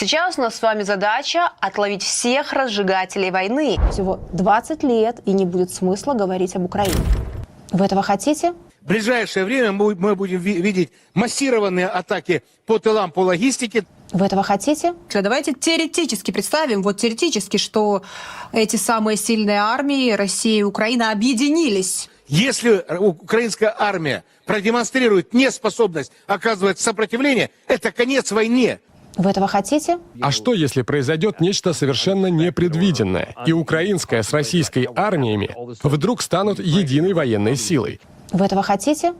Сейчас у нас с вами задача отловить всех разжигателей войны. Всего 20 лет, и не будет смысла говорить об Украине. Вы этого хотите? В ближайшее время мы мы будем ви- видеть массированные атаки по тылам, по логистике. Вы этого хотите? Давайте теоретически представим, вот теоретически, что эти самые сильные армии, Россия и Украина, объединились. Если украинская армия продемонстрирует неспособность оказывать сопротивление, это конец войне. Вы этого хотите? А что, если произойдет нечто совершенно непредвиденное, и украинская с российской армиями вдруг станут единой военной силой? Вы этого хотите?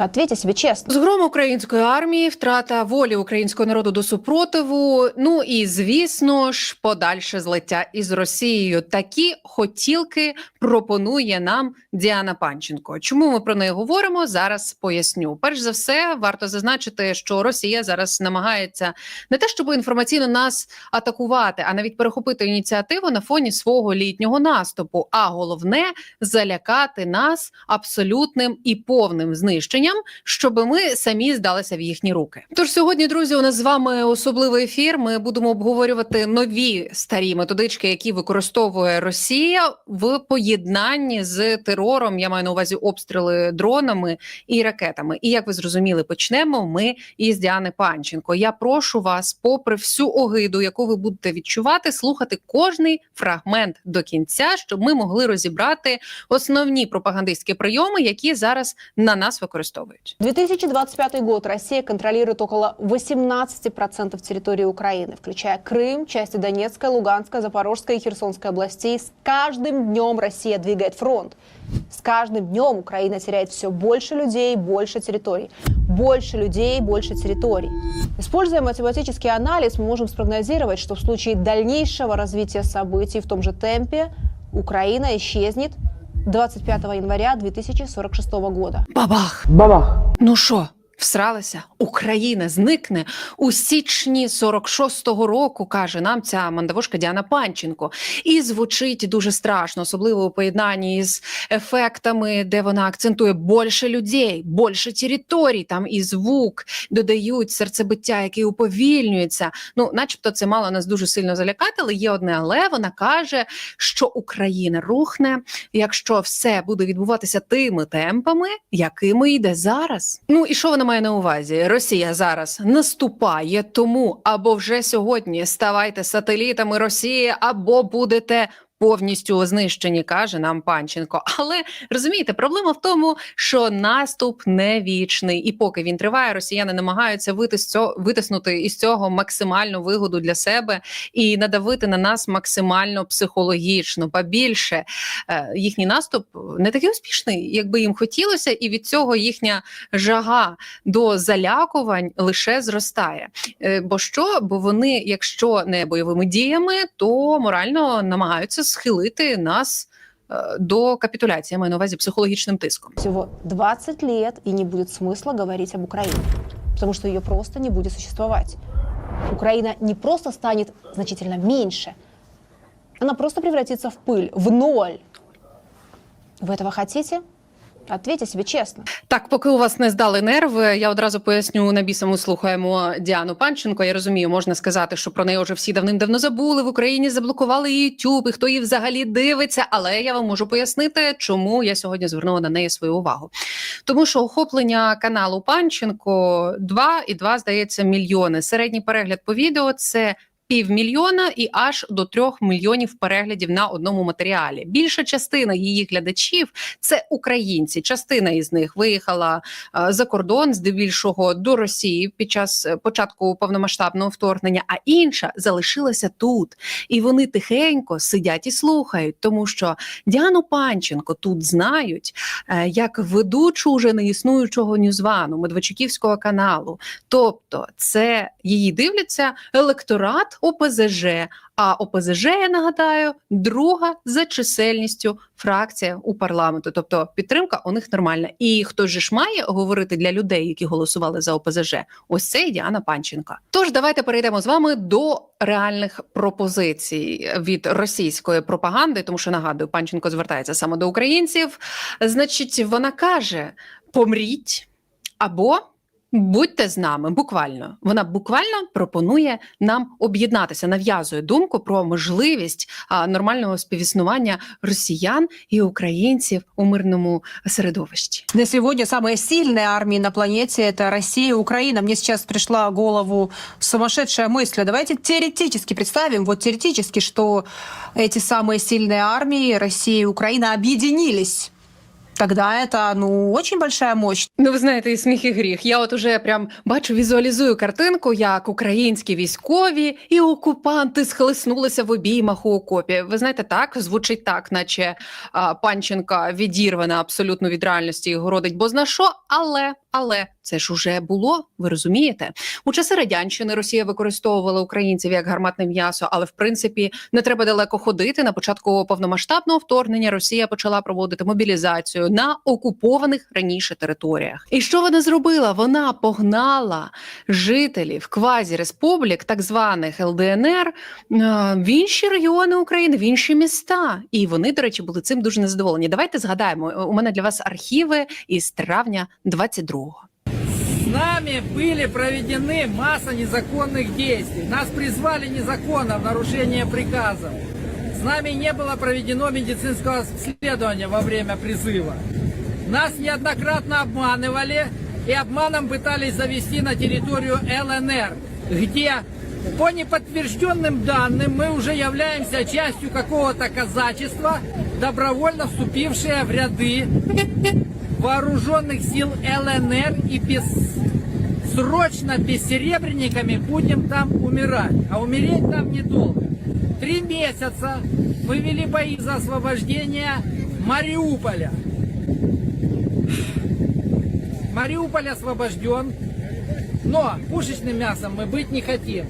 Ответьте себе честно. Згром української армії, втрата волі українського народу до супротиву. Ну і звісно ж, подальше злиття із Росією. Такі хотілки пропонує нам Діана Панченко. Чому ми про неї говоримо? Зараз поясню. Перш за все, варто зазначити, що Росія зараз намагається не те, щоб інформаційно нас атакувати, а навіть перехопити ініціативу на фоні свого літнього наступу. А головне залякати нас абсолютним і повним знищенням, щоб ми самі здалися в їхні руки. Тож сьогодні, друзі, у нас з вами особливий ефір. Ми будемо обговорювати нові старі методички, які використовує Росія в поєднанні з терором. Я маю на увазі обстріли дронами і ракетами. І як ви зрозуміли, почнемо ми із Діани Панченко. Я прошу вас, попри всю огиду, яку ви будете відчувати, слухати кожний фрагмент до кінця, щоб ми могли розібрати основні пропагандистські прийоми, які зараз на нас використовують. 2025 год Россия контролирует около 18% территории Украины, включая Крым, части Донецкой, Луганской, Запорожской и Херсонской областей. С каждым днем Россия двигает фронт. С каждым днем Украина теряет все больше людей, больше территорий. Больше людей, больше территорий. Используя математический анализ, мы можем спрогнозировать, что в случае дальнейшего развития событий в том же темпе Украина исчезнет 25 января 2046 года. Бабах! Бабах! Ну що? Всралася, Україна зникне у січні 46-го року, каже нам ця мандавошка Діана Панченко. І звучить дуже страшно, особливо у поєднанні з ефектами, де вона акцентує більше людей, більше територій. Там і звук додають серцебиття, яке уповільнюється. Ну, начебто, це мало нас дуже сильно залякати, але є одне, але вона каже, що Україна рухне, якщо все буде відбуватися тими темпами, якими йде зараз. Ну і що вона має на увазі? Росія зараз наступає, тому або вже сьогодні ставайте сателітами Росії, або будете. Повністю знищені, каже нам Панченко. Але розумієте, проблема в тому, що наступ не вічний, і поки він триває, росіяни намагаються витиснути із цього максимальну вигоду для себе і надавити на нас максимально психологічно. Ба більше е, їхній наступ не такий успішний, якби їм хотілося, і від цього їхня жага до залякувань лише зростає. Е, Бо що? Бо вони, якщо не бойовими діями, то морально намагаються схилити нас е, до капітуляції. Я маю на увазі психологічним тиском. Всего 20 лет, и не будет смысла говорить об Украине, потому что ее просто не будет существовать. Украина не просто станет значительно меньше, она просто превратится в пыль, в ноль. Вы этого хотите? Ответьте себе честно. Так, поки у вас не здали нерви, я одразу поясню на бісому слухаємо Діану Панченко. Я розумію, можна сказати, що про неї вже всі давним-давно забули. В Україні заблокували YouTube, і хто її взагалі дивиться. Але я вам можу пояснити, чому я сьогодні звернула на неї свою увагу. Тому що охоплення каналу Панченко 2 і 2, здається, мільйони. Середній перегляд по відео це. Півмільйона і аж до трьох мільйонів переглядів на одному матеріалі. Більша частина її глядачів це українці. Частина із них виїхала е, за кордон, здебільшого до Росії під час е, початку повномасштабного вторгнення, а інша залишилася тут. І вони тихенько сидять і слухають, тому що Діану Панченко тут знають е, як ведучу уже неіснуючого ньюзвану Медведчуківського каналу. Тобто, це її дивляться електорат ОПЗЖ. А ОПЗЖ, я нагадаю, друга за чисельністю фракція у парламенту. Тобто підтримка у них нормальна. І хто же ж має говорити для людей, які голосували за ОПЗЖ? Ось це і Діана Панченко. Тож давайте перейдемо з вами до реальних пропозицій від російської пропаганди, тому що нагадую, Панченко звертається саме до українців. Значить, вона каже: помріть або Будьте з нами, буквально. Вона буквально пропонує нам об'єднатися, нав'язує думку про можливість а, нормального співіснування росіян і українців у мирному середовищі. На сегодня самые сильные армии на планете – это Россия и Украина. Мне сейчас пришла в голову сумасшедшая мысль. Давайте теоретически представим, вот теоретически, что эти самые сильные армии, Россия и Украина, объединились. Тогда это, ну, очень большая мощь. Ну, ви знаєте, і сміх і гріх. Я от уже прям бачу, візуалізую картинку, як українські військові і окупанти схлеснулися в обіймах у окопі. Ви знаєте, так звучить так, наче а, панченка відірвана абсолютно від реальності і городить бозна що, але. Але це ж уже було, ви розумієте? У часи радянщини Росія використовувала українців як гарматне м'ясо, але в принципі не треба далеко ходити. На початку повномасштабного вторгнення Росія почала проводити мобілізацію на окупованих раніше територіях. І що вона зробила? Вона погнала жителів квазі-республік, так званих ЛДНР, е, в інші регіони України, в інші міста. І вони, до речі, були цим дуже незадоволені. Давайте згадаємо. У мене для вас архіви із травня 22-го. С нами были проведены масса незаконных действий. Нас призвали незаконно в нарушение приказов. С нами не было проведено медицинского обследования во время призыва. Нас неоднократно обманывали и обманом пытались завести на территорию ЛНР, где по неподтвержденным данным мы уже являемся частью какого-то казачества, добровольно вступившие в ряды вооруженных сил ЛНР и без срочно бессеребренниками будем там умирать. А умереть там недолго. Три месяца мы вели бои за освобождение Мариуполя. Мариуполь освобожден, но пушечным мясом мы быть не хотим.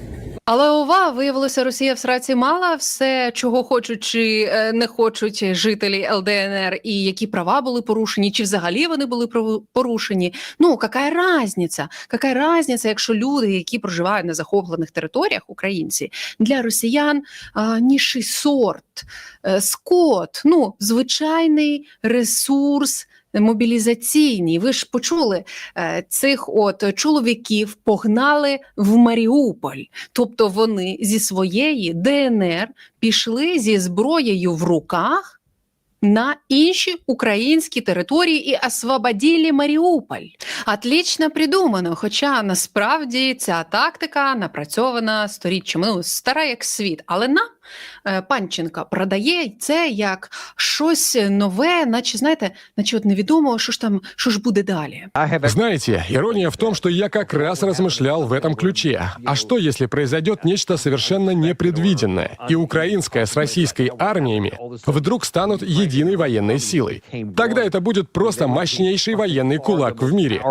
Але увага, виявилося, Росія в сраці мала все, чого хочуть чи е, не хочуть жителі ЛДНР, і які права були порушені, чи взагалі вони були порушені. Ну яка разниця? Яка разниця, якщо люди, які проживають на захоплених територіях, українці для росіян а, ніший сорт, е, скот, ну звичайний ресурс. Мобілізаційний, ви ж почули е, цих от чоловіків погнали в Маріуполь. Тобто вони зі своєї ДНР пішли зі зброєю в руках на інші українські території і освободили Маріуполь. Отлично придумано. Хоча насправді ця тактика напрацьована сторіччями, ну, стара як світ. Але нам е, Панченка продає це як щось нове, наче знаєте, наче от невідомо, що ж там, що ж буде далі. Знаете, ирония в том, что я как раз размышлял в этом ключе. А что, если произойдет нечто совершенно непредвиденное, и украинская с российской армиями вдруг станут единой военной силой? Тогда это будет просто мощнейший военный кулак в мире.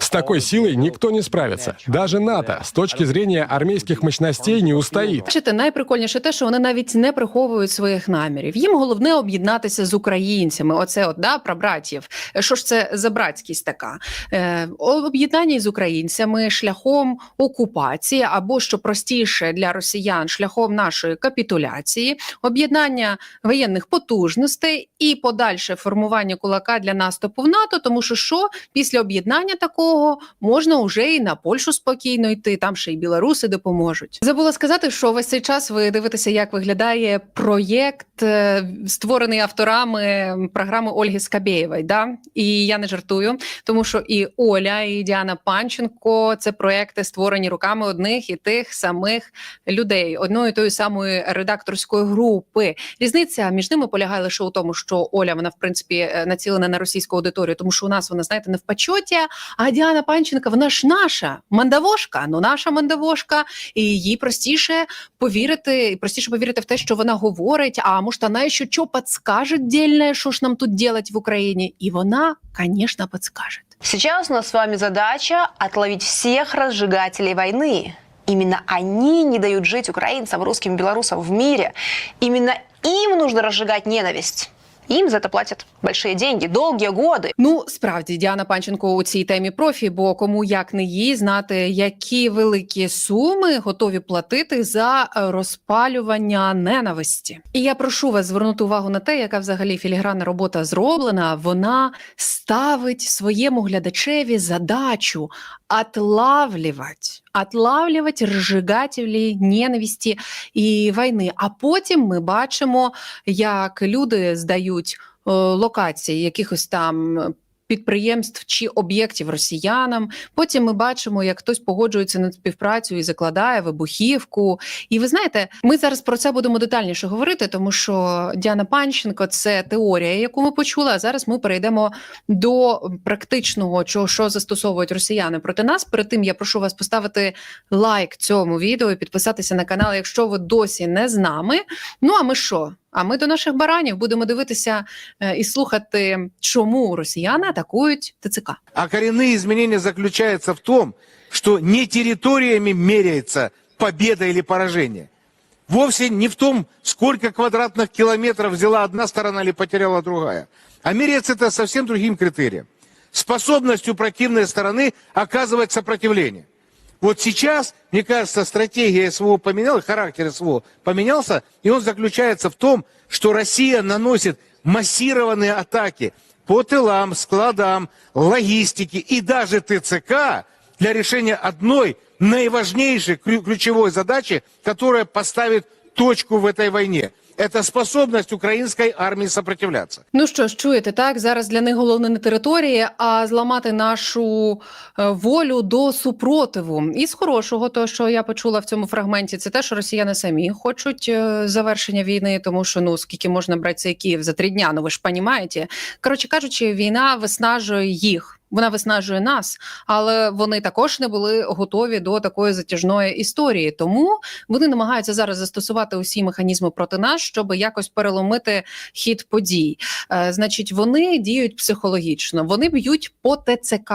С такой силой никто не справится. Даже НАТО с точки зрения армейских мощностей не устоит. Бачите, найприкольніше те, що вони навіть не приховують своїх намірів. Їм головне об'єднатися з українцями. Оце от да про братів. Що ж це за братськість така? Е, об'єднання з українцями шляхом окупації, або що простіше для росіян, шляхом нашої капітуляції, об'єднання воєнних потужностей і подальше формування кулака для наступу в НАТО. Тому що що після об'єднання такого можна уже і на Польщу спокійно йти. Там ще й білоруси допоможуть. Забула сказати, що весь цей час ви дивитеся, як виглядає проєкт, е, створений авторами програми Ольги Скабєєвої. Да? І я не жартую, тому що і Оля, і Діана Панченко це проекти створені руками одних і тих самих людей, одної тої самої редакторської групи. Різниця між ними полягає лише у тому, що Оля вона в принципі е, націлена на російську аудиторію, тому що у нас вона знаєте не в почоті. А Діана Панченка, вона ж наша мандавошка, ну наша мандавошка, і їй простіше повірити, простіше повірити в те, що вона говорить. А може, вона ще що підскаже дільне, що ж нам тут делать в Україні? І вона, звісно, підскаже. Сейчас у нас с вами задача отловить всех разжигателей войны. Именно они не дают жить украинцам, русским, белорусам в мире. Именно им нужно разжигать ненависть. Им за это платят большие деньги, долгие годы. Ну, справді Діана Панченко у цій темі профі, бо кому як не їй знати, які великі суми готові платити за розпалювання ненависті. І я прошу вас звернути увагу на те, яка взагалі філігранна робота зроблена. Вона ставить своєму глядачеві задачу отлавливать, отлавливать розжигателі ненависті і війни. А потім ми бачимо, як люди здають е, локації якихось там. Підприємств чи об'єктів росіянам. Потім ми бачимо, як хтось погоджується на співпрацю і закладає вибухівку. І ви знаєте, ми зараз про це будемо детальніше говорити, тому що Діана Панченко це теорія, яку ми почули. А зараз ми перейдемо до практичного, чого що застосовують росіяни проти нас. Перед тим я прошу вас поставити лайк цьому відео і підписатися на канал, якщо ви досі не з нами. Ну а ми що? А ми до наших баранів будемо дивитися е, і слухати, чому росіяни атакують ТЦК. А коренные изменения заключаются в том, что не территориями меряется победа или поражение. Вовсе не в том, сколько квадратных километров взяла одна сторона или потеряла другая. А меряется это совсем другим критерием. Способностью противной стороны оказывать сопротивление. Вот сейчас, мне кажется, стратегия СВО поменялась, характер СВО поменялся, и он заключается в том, что Россия наносит массированные атаки по тылам, складам, логистике и даже ТЦК для решения одной наиважнейшей ключ- ключевой задачи, которая поставит точку в этой войне. Это способность украинской армии сопротивляться. Ну що ж, чуєте, так зараз для них головне не територія, а зламати нашу е, волю до супротиву. І з хорошого, то що я почула в цьому фрагменті, це те, що росіяни самі хочуть е, завершення війни, тому що ну скільки можна брати цей Київ за три дня. Ну ви ж понімаєте. Коротше кажучи, війна виснажує їх. Вона виснажує нас, але вони також не були готові до такої затяжної історії. Тому вони намагаються зараз застосувати усі механізми проти нас, щоб якось переломити хід подій. Е, значить, вони діють психологічно, вони б'ють по ТЦК.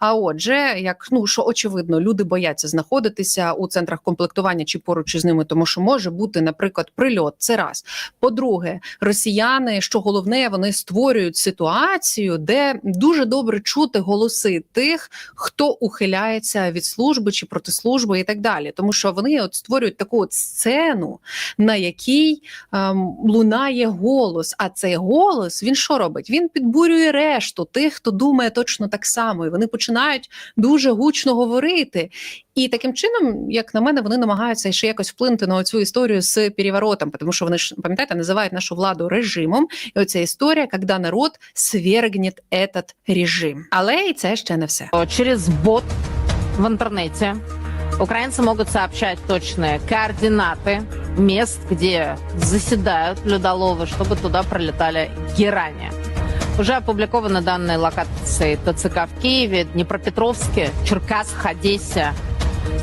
А отже, як ну що очевидно, люди бояться знаходитися у центрах комплектування чи поруч із ними, тому що може бути, наприклад, прильот. Це раз. По-друге, росіяни, що головне, вони створюють ситуацію, де дуже добре чути голоси тих, хто ухиляється від служби чи проти служби, і так далі, тому що вони от створюють таку от сцену, на якій ем, лунає голос. А цей голос він що робить? Він підбурює решту тих, хто думає точно так само, і вони починають дуже гучно говорити. І таким чином, як на мене, вони намагаються ще якось вплинути на цю історію з переворотом, тому що вони ж пам'ятаєте, називають нашу владу режимом. І оця історія, коли народ свергне этот режим. Але і це ще не все. Через бот в интернете украинцы могут сообщать точные координаты мест, где заседают людоловы, чтобы туда пролетали герани. Уже опубликованы данные локации ТЦК в Киеве, Днепропетровске, Черкасск, Одессе.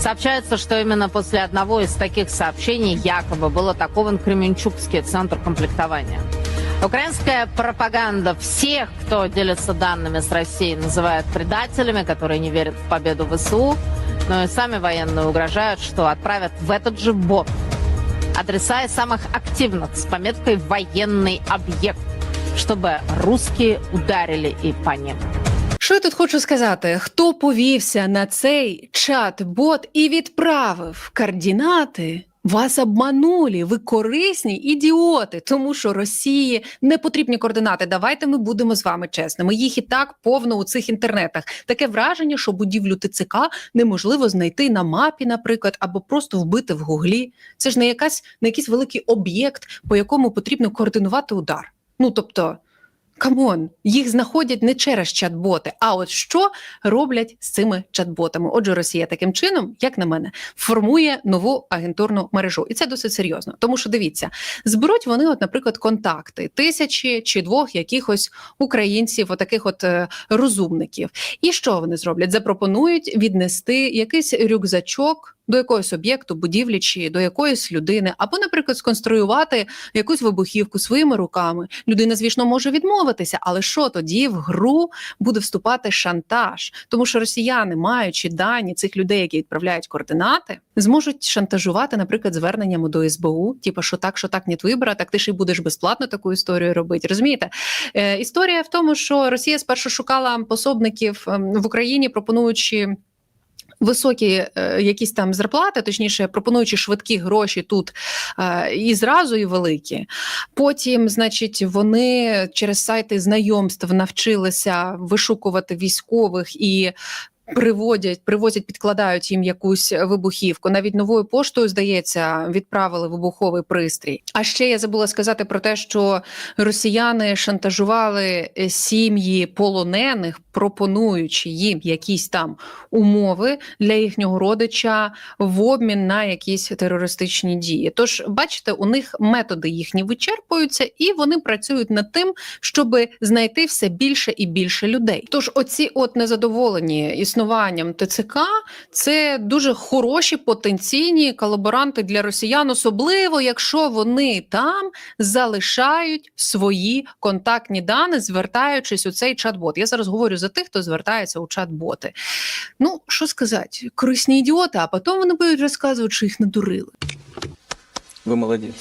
Сообщается, что именно после одного из таких сообщений якобы был атакован Кременчугский центр комплектования. Украинская пропаганда всех, кто делится данными с Россией, называет предателями, которые не верят в победу ВСУ. Но и сами военные угрожают, что отправят в этот же бот адреса из самых активных с пометкой «военный объект», чтобы русские ударили и по ним. Що я тут хочу сказати? Хто повівся на цей чат-бот і відправив координати? вас обманули, ви корисні ідіоти, тому що Росії не потрібні координати. Давайте ми будемо з вами чесними. Їх і так повно у цих інтернетах. Таке враження, що будівлю ТЦК неможливо знайти на мапі, наприклад, або просто вбити в гуглі. Це ж не якась не якийсь великий об'єкт, по якому потрібно координувати удар. Ну тобто. Камон, їх знаходять не через чат-боти. А от що роблять з цими чат-ботами? Отже, Росія таким чином, як на мене, формує нову агентурну мережу, і це досить серйозно. Тому що дивіться, зберуть вони, от, наприклад, контакти тисячі чи двох якихось українців, отаких от е, розумників. І що вони зроблять? Запропонують віднести якийсь рюкзачок до якогось об'єкту, будівлі чи до якоїсь людини, або, наприклад, сконструювати якусь вибухівку своїми руками. Людина, звісно, може відмовитися, але що тоді в гру буде вступати шантаж? Тому що росіяни, маючи дані цих людей, які відправляють координати, зможуть шантажувати, наприклад, зверненнями до СБУ, типу, що так, що так, нет вибора, так ти ж і будеш безплатно таку історію робити. Розумієте? Е, історія в тому, що Росія спершу шукала пособників ем, в Україні, пропонуючи. Високі е, якісь там зарплати, точніше, пропонуючи швидкі гроші тут е, і зразу, і великі. Потім, значить, вони через сайти знайомств навчилися вишукувати військових і. Приводять, привозять, підкладають їм якусь вибухівку. Навіть новою поштою, здається, відправили вибуховий пристрій. А ще я забула сказати про те, що росіяни шантажували е, сім'ї полонених, пропонуючи їм якісь там умови для їхнього родича в обмін на якісь терористичні дії. Тож, бачите, у них методи їхні вичерпуються, і вони працюють над тим, щоб знайти все більше і більше людей. Тож, оці от незадоволені існуванням ТЦК, це дуже хороші потенційні колаборанти для росіян, особливо якщо вони там залишають свої контактні дані, звертаючись у цей чат-бот. Я зараз говорю за тих, хто звертається у чат-боти. Ну, що сказати, корисні ідіоти, а потім вони будуть розказувати, що їх надурили. Вы молодец.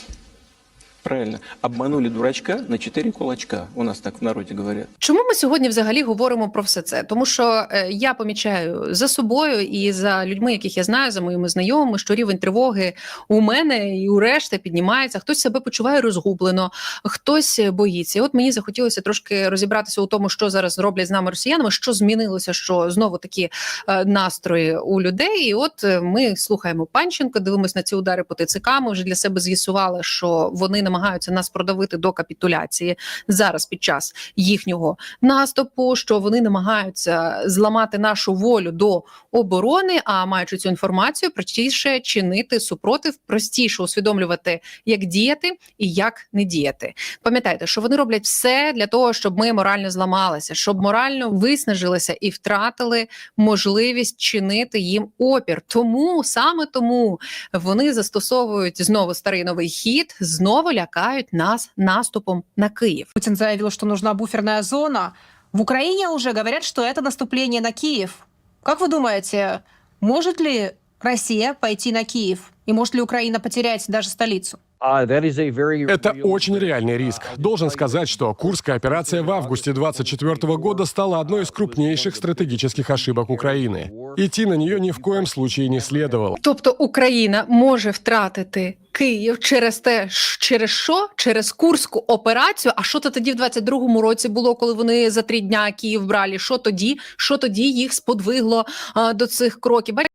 Правильно. Обманули дурачка на четыре кулачка. У нас так в народе говорят. Чому ми сьогодні взагалі говоримо про все це? Тому що е, я помічаю за собою і за людьми, яких я знаю, за моїми знайомими, що рівень тривоги у мене і у решти піднімається. Хтось себе почуває розгублено, хтось боїться. І от мені захотілося трошки розібратися у тому, що зараз роблять з нами росіянами, що змінилося, що знову такі е, настрої у людей. І от е, ми слухаємо Панченко, дивимося на ці удари по ТЦК. Ми вже для себе з'ясували, що вони намагаються нас продавити до капітуляції зараз під час їхнього наступу, що вони намагаються зламати нашу волю до оборони. А маючи цю інформацію, простіше чинити супротив, простіше усвідомлювати, як діяти і як не діяти. Пам'ятайте, що вони роблять все для того, щоб ми морально зламалися, щоб морально виснажилися і втратили можливість чинити їм опір. Тому саме тому вони застосовують знову старий новий хід, знову лякають нас наступом на Киев. Путин заявил, что нужна буферная зона. В Украине уже говорят, что это наступление на Киев. Как вы думаете, может ли Россия пойти на Киев? И может ли Украина потерять даже столицу? Это очень реальный риск. Должен сказать, что Курская операция в августе 24 года стала одной из крупнейших стратегических ошибок Украины. Идти на нее ни в коем случае не следовало. Тобто Україна може втратити Київ через те, ш- через що? Через Курську операцію. А що то тоді в 22-му році було, коли вони за три дня Київ брали? Що тоді? Що тоді їх сподвигло а, до цих кроків? Бачите,